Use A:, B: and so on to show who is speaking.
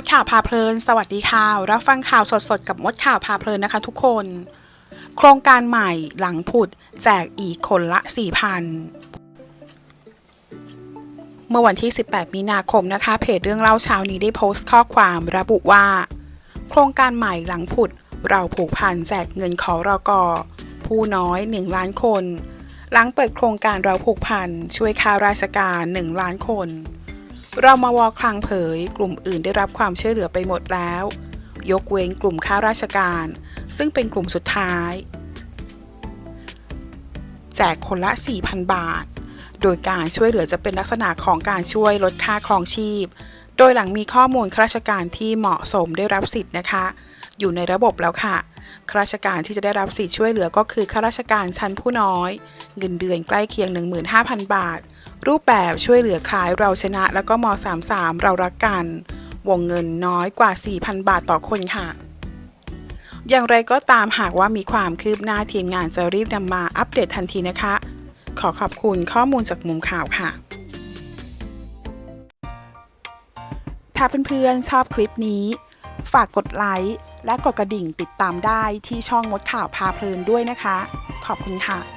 A: ดข่าวพาเพลิน สวัสดีค่ะ รับฟังข่าวสดๆ กับมดข่าวพาเพลินนะคะทุกคน โครงการใหม่หลังผุด แจกอีกคนละ 4,000 เมื่อวันที่ 18 มีนาคมนะคะ เพจเรื่องเล่าเช้านี้ได้โพสต์ข้อความระบุว่า โครงการใหม่หลังผุด เราผูกพันแจกเงินขอรอกอผู้น้อย 1 ล้านคน หลังเปิดโครงการเราผูกพันช่วยค่าราชการ 1 ล้านคน รามาวอคลังเผย กลุ่มอื่นได้รับความช่วยเหลือไปหมดแล้ว ยกเว้นกลุ่มข้าราชการ ซึ่งเป็นกลุ่มสุดท้าย แจกคนละ 4,000 บาท โดยการช่วยเหลือจะเป็นลักษณะของการช่วยลดค่าครองชีพ โดยหลังมีข้อมูลข้าราชการที่เหมาะสมได้รับสิทธิ์นะคะ อยู่ในระบบแล้วค่ะข้าราชการที่จะได้รับสิทธิ์ช่วยเหลือก็คือข้าราชการชั้นผู้น้อย เงินเดือนใกล้เคียง 15,000 บาท รูปแบบช่วยเหลือคลายเราชนะแล้วก็ม 33 เรารักกัน วงเงินน้อยกว่า 4,000 บาทต่อคนค่ะ อย่างไรก็ตามหากว่ามีความคืบหน้าทีมงานจะรีบนำมาอัปเดตทันทีนะคะ ขอขอบคุณข้อมูลจากมุมข่าวค่ะ ถ้าเพื่อนๆชอบคลิปนี้ ฝากกดไลค์และกดกระดิ่งติดตามได้ที่ช่องมดข่าวพาเพลินด้วยนะคะ ขอบคุณค่ะ